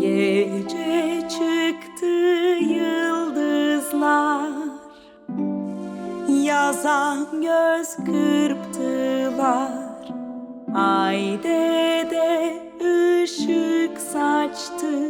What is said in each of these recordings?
Gece çıktı yıldızlar. Yazan göz kırptılar. Ay dede ışık saçtı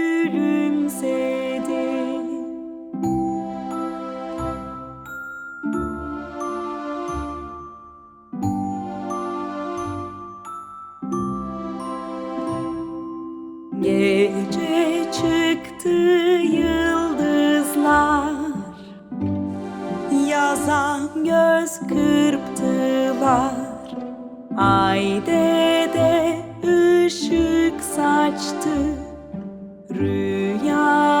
çıktı yıldızlar Yazan göz kırptılar. Ay dede ışık saçtı Rüyanı